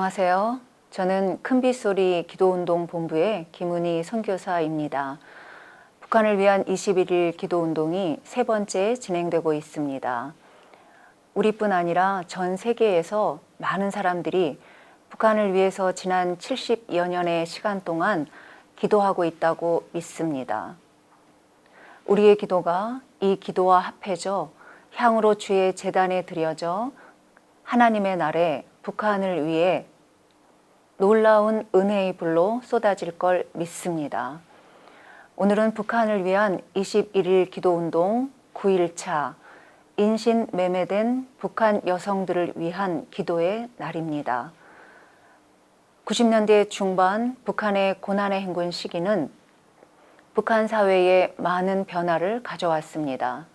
안녕하세요. 저는 큰빗소리 기도운동 본부의 김은희 선교사입니다. 북한을 위한 21일 기도운동이 세 번째 진행되고 있습니다. 우리뿐 아니라 전 세계에서 많은 사람들이 북한을 위해서 지난 70여 년의 시간 동안 기도하고 있다고 믿습니다. 우리의 기도가 이 기도와 합해져 향으로 주의 재단에 드려져 하나님의 날에 북한을 위해 놀라운 은혜의 불로 쏟아질 걸 믿습니다. 오늘은 북한을 위한 21일 기도운동 9일차 인신 매매된 북한 여성들을 위한 기도의 날입니다. 90년대 중반 북한의 고난의 행군 시기는 북한 사회에 많은 변화를 가져왔습니다.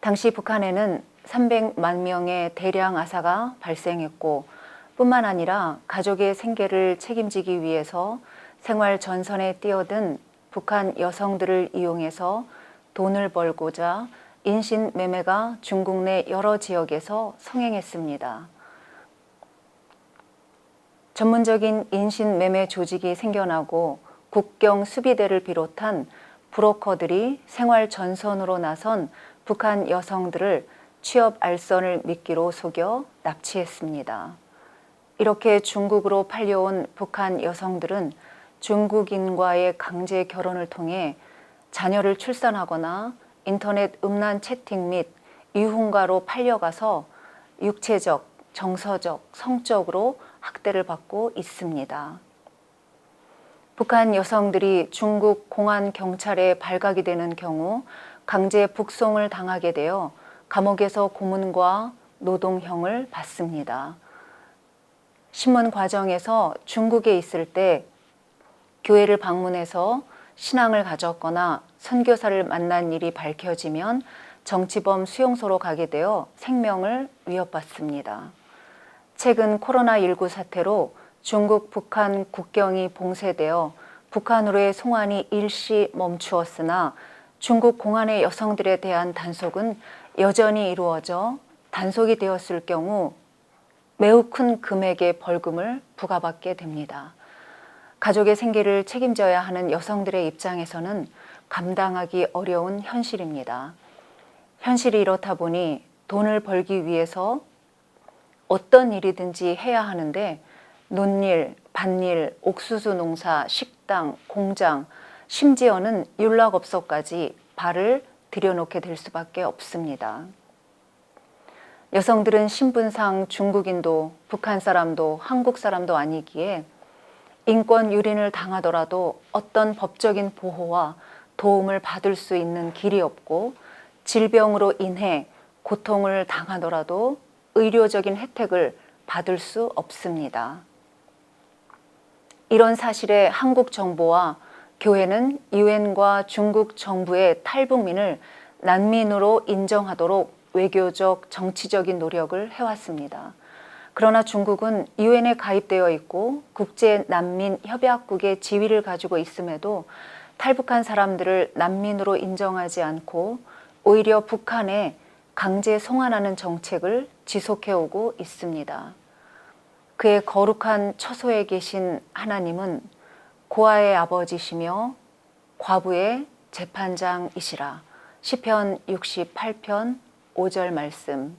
당시 북한에는 300만 명의 대량 아사가 발생했고 뿐만 아니라 가족의 생계를 책임지기 위해서 생활 전선에 뛰어든 북한 여성들을 이용해서 돈을 벌고자 인신 매매가 중국 내 여러 지역에서 성행했습니다. 전문적인 인신 매매 조직이 생겨나고 국경 수비대를 비롯한 브로커들이 생활 전선으로 나선 북한 여성들을 취업 알선을 미끼로 속여 납치했습니다. 이렇게 중국으로 팔려온 북한 여성들은 중국인과의 강제 결혼을 통해 자녀를 출산하거나 인터넷 음란 채팅 및 이혼가로 팔려가서 육체적, 정서적, 성적으로 학대를 받고 있습니다. 북한 여성들이 중국 공안 경찰에 발각이 되는 경우 강제 북송을 당하게 되어 감옥에서 고문과 노동형을 받습니다. 신문 과정에서 중국에 있을 때 교회를 방문해서 신앙을 가졌거나 선교사를 만난 일이 밝혀지면 정치범 수용소로 가게 되어 생명을 위협받습니다. 최근 코로나19 사태로 중국 북한 국경이 봉쇄되어 북한으로의 송환이 일시 멈추었으나 중국 공안의 여성들에 대한 단속은 여전히 이루어져 단속이 되었을 경우 매우 큰 금액의 벌금을 부과받게 됩니다. 가족의 생계를 책임져야 하는 여성들의 입장에서는 감당하기 어려운 현실입니다. 현실이 이렇다 보니 돈을 벌기 위해서 어떤 일이든지 해야 하는데 논일, 밭일, 옥수수 농사, 식당, 공장, 심지어는 윤락업소까지 발을 들여놓게 될 수밖에 없습니다. 여성들은 신분상 중국인도 북한 사람도 한국 사람도 아니기에 인권 유린을 당하더라도 어떤 법적인 보호와 도움을 받을 수 있는 길이 없고 질병으로 인해 고통을 당하더라도 의료적인 혜택을 받을 수 없습니다. 이런 사실에 한국 정부와 교회는 유엔과 중국 정부의 탈북민을 난민으로 인정하도록 외교적, 정치적인 노력을 해왔습니다. 그러나 중국은 유엔에 가입되어 있고 국제 난민 협약국의 지위를 가지고 있음에도 탈북한 사람들을 난민으로 인정하지 않고 오히려 북한에 강제 송환하는 정책을 지속해 오고 있습니다. 그의 거룩한 처소에 계신 하나님은 고아의 아버지시며 과부의 재판장이시라. 시편 68편 5절 말씀.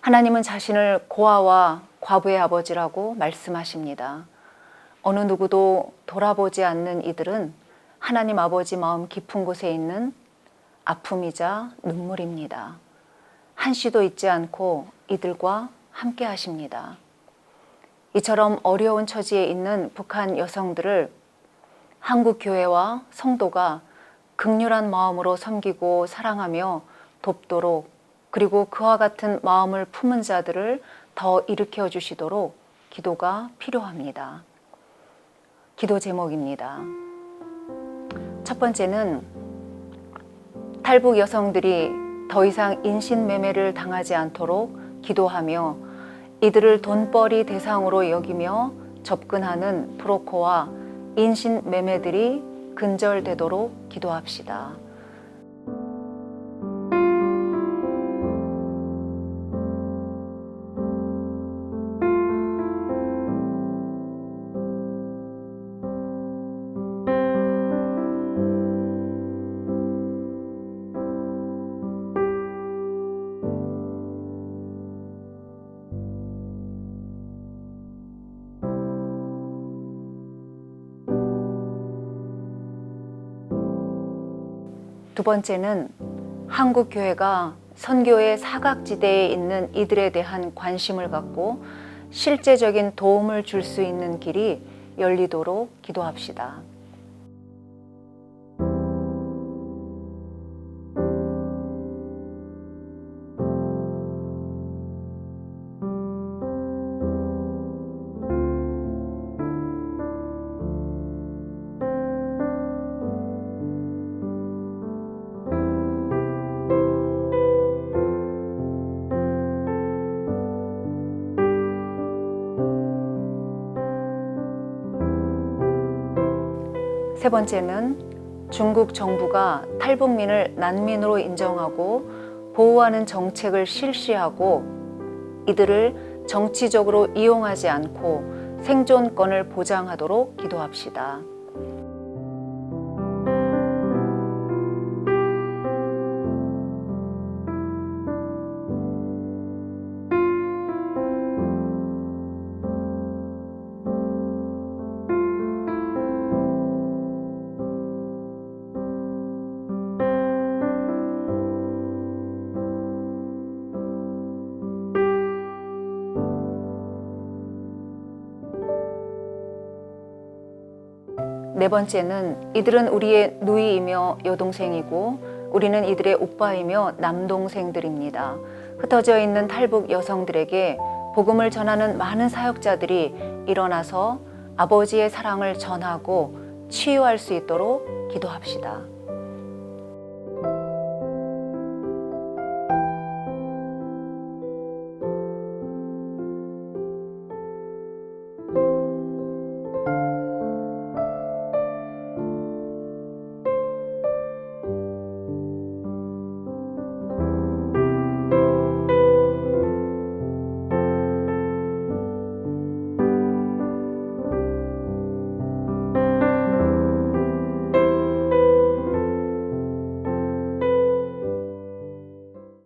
하나님은 자신을 고아와 과부의 아버지라고 말씀하십니다. 어느 누구도 돌아보지 않는 이들은 하나님 아버지 마음 깊은 곳에 있는 아픔이자 눈물입니다. 한시도 잊지 않고 이들과 함께 하십니다. 이처럼 어려운 처지에 있는 북한 여성들을 한국 교회와 성도가 극률한 마음으로 섬기고 사랑하며 돕도록 그리고 그와 같은 마음을 품은 자들을 더 일으켜 주시도록 기도가 필요합니다. 기도 제목입니다. 첫 번째는 탈북 여성들이 더 이상 인신매매를 당하지 않도록 기도하며 이들을 돈벌이 대상으로 여기며 접근하는 브로커와 인신매매들이 근절되도록 기도합시다. 두 번째는 한국 교회가 선교의 사각지대에 있는 이들에 대한 관심을 갖고 실제적인 도움을 줄 수 있는 길이 열리도록 기도합시다. 세 번째는 중국 정부가 탈북민을 난민으로 인정하고 보호하는 정책을 실시하고 이들을 정치적으로 이용하지 않고 생존권을 보장하도록 기도합시다. 네 번째는 이들은 우리의 누이이며 여동생이고 우리는 이들의 오빠이며 남동생들입니다. 흩어져 있는 탈북 여성들에게 복음을 전하는 많은 사역자들이 일어나서 아버지의 사랑을 전하고 치유할 수 있도록 기도합시다.